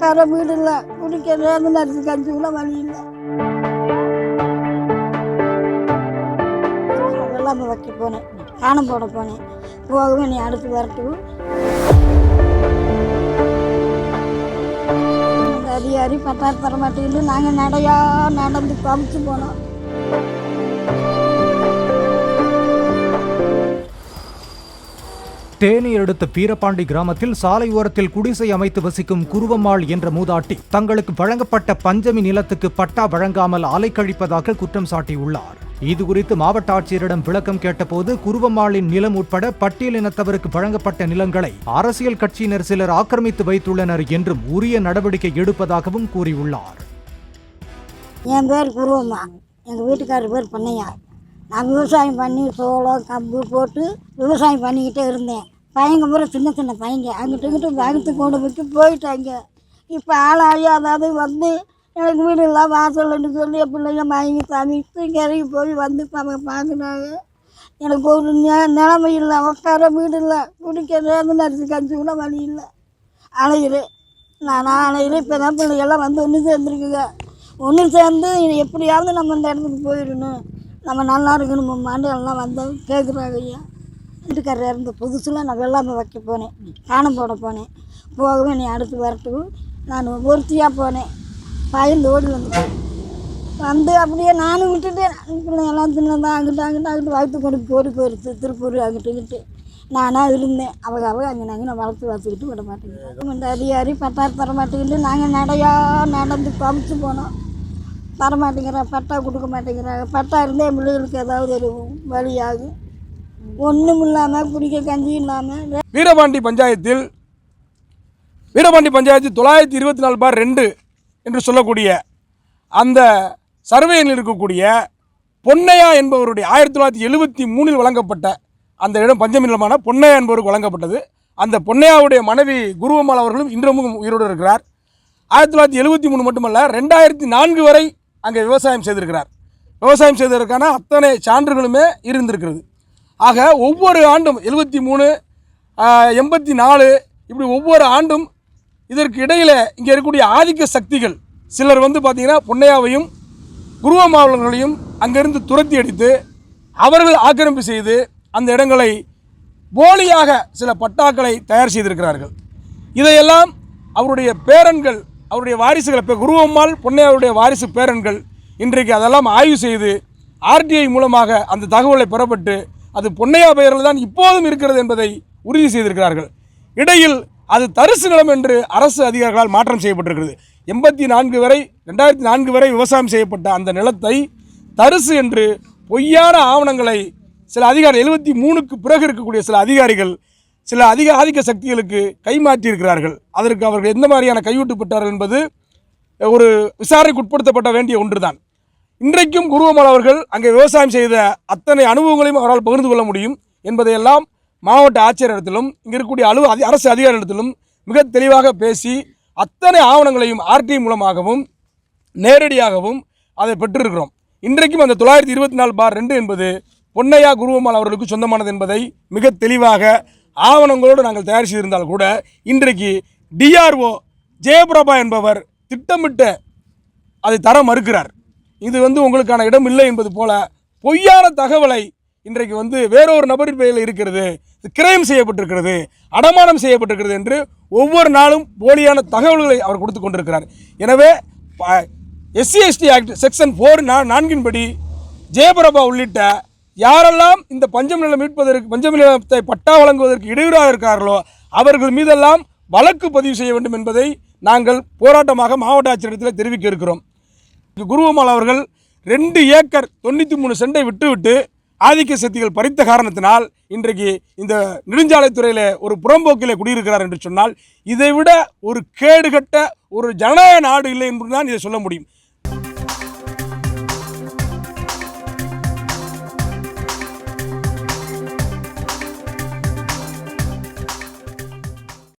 உட்கார வீடு இல்லை. குடிக்க ரேந்து நரிசு கஞ்சி கூட வழி இல்லை. வெள்ளாமை வைக்க போனேன். காணம் போட போனேன். போகவே நீ அடுத்து வரட்டும். இந்த அதிகாரி பத்தாயிரம் தரமாட்டேங்குது நாங்கள் நடையா நடந்து காமிச்சு போனோம். தேனி அடுத்த வீரபாண்டி கிராமத்தில் சாலை ஓரத்தில் குடிசை அமைத்து வசிக்கும் குருவம்மாள் என்ற மூதாட்டி தங்களுக்கு வழங்கப்பட்ட பஞ்சமி நிலத்துக்கு பட்டா வழங்காமல் அலைக்கழிப்பதாக குற்றம் சாட்டியுள்ளார். இது குறித்து மாவட்ட ஆட்சியரிடம் விளக்கம் கேட்டபோது குருவம்மாளின் நிலம் உட்பட பட்டியலினத்தவருக்கு வழங்கப்பட்ட நிலங்களை அரசியல் கட்சியினர் சிலர் ஆக்கிரமித்து வைத்துள்ளனர் என்றும் உரிய நடவடிக்கை எடுப்பதாகவும் கூறியுள்ளார். என் பேர் குருவம்மா. எங்கள் வீட்டுக்காரர் பேர் பண்ணையா நான் விவசாயம் பண்ணி சோளம் கம்பு போட்டு விவசாயம் பண்ணிக்கிட்டே இருந்தேன். பையங்க பூரா சின்ன சின்ன பையங்க. அங்கிட்டு இங்கிட்டு வகுத்து கொண்டு விட்டு போயிட்டாங்க. இப்போ ஆளாகி அதாவது வந்து எனக்கு வீடு இல்லை வாசல்னு சொல்லி என் பிள்ளைங்க மயங்கி சாமி இறங்கி போய் வந்து அவங்க பார்க்குறாங்க எனக்கு ஒரு நெ- நிலைமை இல்லை. உட்கார வீடு இல்லை. குடிக்க நேர்ந்து நரிசு கஞ்சி கூட வழி இல்லை. அலையிறேன் நான் அலையிறேன் இப்போ தான் பிள்ளைகள்லாம் வந்து ஒன்று சேர்ந்துருக்குங்க. ஒன்று சேர்ந்து எப்படியாவது நம்ம இந்த இடத்துக்கு போயிடணும். நம்ம நல்லா இருக்கணும் மாண்டு எல்லாம் வந்து கேட்குறாங்க ஐயா. வீட்டுக்காரர் இருந்த புதுசில் நான் வெள்ளாமை வைக்க போனேன். காணம் போட போனேன். போகவே நீ அடுத்து வரட்டும். நான் ஒருத்தியாக போனேன். பயந்து ஓடி வந்துட்டேன் வந்து அப்படியே நானும் விட்டுட்டு எல்லாம் தின்னதான் அங்கிட்டு அங்கிட்டு அங்கிட்டு வளர்த்து கொண்டு போடி போயிடுச்சு திருப்பூர் அங்கிட்டு இங்கிட்டு. நானாக இருந்தேன். அவங்க அவங்க அங்கே நாங்கள் வளர்த்து வச்சுக்கிட்டு விட மாட்டேங்கிறோம் இந்த அதிகாரி பட்டா தர மாட்டேங்கிட்டு நாங்கள் நடையா நடந்து பமிச்சு போனோம். தர மாட்டேங்கிறா பட்டா கொடுக்க மாட்டேங்கிறாங்க பட்டா இருந்தால் என் பிள்ளைகளுக்கு ஏதாவது ஒரு வழியாகும். ஒன்றும் இல்லாமல் குடிக்க கஞ்சி இல்லாமல் வீரபாண்டி பஞ்சாயத்தில் வீரபாண்டி பஞ்சாயத்து தொள்ளாயிரத்தி இருபத்தி நாலு பார் ரெண்டு என்று சொல்லக்கூடிய அந்த சர்வேயில் இருக்கக்கூடிய பொன்னையா என்பவருடைய ஆயிரத்தி தொள்ளாயிரத்தி எழுபத்தி மூணில் வழங்கப்பட்ட அந்த இடம் பஞ்சமி நிலமான பொன்னையா என்பவருக்கு வழங்கப்பட்டது. அந்த பொன்னையாவுடைய மனைவி குருவம்மாள் அவர்களும் இன்றமும் உயிரோடு இருக்கிறார். ஆயிரத்தி தொள்ளாயிரத்தி எழுபத்தி மூணு மட்டுமல்ல ரெண்டாயிரத்தி நான்கு வரை அங்கே விவசாயம் செய்திருக்கிறார். விவசாயம் செய்ததற்கான அத்தனை சான்றுகளுமே இருந்திருக்கிறது. ஆக ஒவ்வொரு ஆண்டும் எழுபத்தி மூணு எண்பத்தி நாலு இப்படி ஒவ்வொரு ஆண்டும் இதற்கு இடையில் இங்கே இருக்கக்கூடிய ஆதிக்க சக்திகள் சிலர் வந்து பார்த்திங்கன்னா பொன்னையாவையும் குருவமாவளர்களையும் அங்கிருந்து துரத்தி அடித்து அவர்கள் ஆக்கிரமிப்பு செய்து அந்த இடங்களை போலியாக சில பட்டாக்களை தயார் செய்திருக்கிறார்கள். இதையெல்லாம் அவருடைய பேரன்கள் அவருடைய வாரிசுகள் இப்போ குருவம்மாள் பொன்னையாவுடைய வாரிசு பேரன்கள் இன்றைக்கு அதெல்லாம் ஆய்வு செய்து ஆர்டிஐ மூலமாக அந்த தகவலை பெறப்பட்டு அது பொன்னையா பெயரில் தான் இப்போதும் இருக்கிறது என்பதை உறுதி செய்திருக்கிறார்கள். இடையில் அது தரிசு நிலம் என்று அரசு அதிகாரிகளால் மாற்றம் செய்யப்பட்டிருக்கிறது. எண்பத்தி நான்கு வரை ரெண்டாயிரத்தி நான்கு வரை விவசாயம் செய்யப்பட்ட அந்த நிலத்தை தரிசு என்று பொய்யான ஆவணங்களை சில அதிகாரி எழுபத்தி மூணுக்கு பிறகு இருக்கக்கூடிய சில அதிகாரிகள் சில அதிக ஆதிக்க சக்திகளுக்கு கைமாற்றியிருக்கிறார்கள். அதற்கு அவர்கள் எந்த மாதிரியான கையூட்டப்பட்டார்கள் என்பது ஒரு விசாரணைக்கு உட்படுத்தப்பட வேண்டிய ஒன்றுதான். இன்றைக்கும் குருவமல் அவர்கள் அங்கே விவசாயம் செய்த அத்தனை அனுபவங்களையும் அவரால் பகிர்ந்து கொள்ள முடியும் என்பதையெல்லாம் மாவட்ட ஆட்சியரிடத்திலும் இங்கே இருக்கக்கூடிய அலுவ அதி அரசு அதிகாரிடத்திலும் மிக தெளிவாக பேசி அத்தனை ஆவணங்களையும் ஆர்டி மூலமாகவும் நேரடியாகவும் அதை பெற்றிருக்கிறோம். இன்றைக்கும் அந்த தொள்ளாயிரத்தி இருபத்தி நாலு பார் ரெண்டு என்பது பொன்னையா குருவம்மாள் அவர்களுக்கு சொந்தமானது என்பதை மிக தெளிவாக ஆவணங்களோடு நாங்கள் தயார் செய்திருந்தால் கூட இன்றைக்கு டிஆர்ஓ ஜெயபிரபா என்பவர் திட்டமிட்ட அதை தர மறுக்கிறார். இது வந்து உங்களுக்கான இடம் இல்லை என்பது போல பொய்யான தகவலை இன்றைக்கு வந்து வேறொரு நபரின் பெயரில் இருக்கிறது. இது கிரயம் செய்யப்பட்டிருக்கிறது. அடமானம் செய்யப்பட்டிருக்கிறது என்று ஒவ்வொரு நாளும் போலியான தகவல்களை அவர் கொடுத்து கொண்டிருக்கிறார். எனவே SC ST act section four நான்கின்படி Jayaprabha உள்ளிட்ட யாரெல்லாம் இந்த பஞ்சம் நிலம் மீட்பதற்கு பஞ்சம் நிலத்தை பட்டா வழங்குவதற்கு இடையூறாக இருக்கிறார்களோ அவர்கள் மீதெல்லாம் வழக்கு பதிவு செய்ய வேண்டும் என்பதை நாங்கள் போராட்டமாக மாவட்ட ஆட்சியரிடத்தில் தெரிவிக்க இருக்கிறோம். குருவமால் அவர்கள் ரெண்டு ஏக்கர் தொண்ணூற்றி மூணு சென்டை விட்டுவிட்டு ஆதிக்க சக்திகள் பறித்த காரணத்தினால் இன்றைக்கு இந்த நெடுஞ்சாலைத்துறையில் ஒரு புறம்போக்கிலே குடியிருக்கிறார் என்று சொன்னால் இதை விட ஒரு கேடுகட்ட ஒரு ஜனநாயக நாடு இல்லை என்று தான் இதை சொல்ல முடியும்.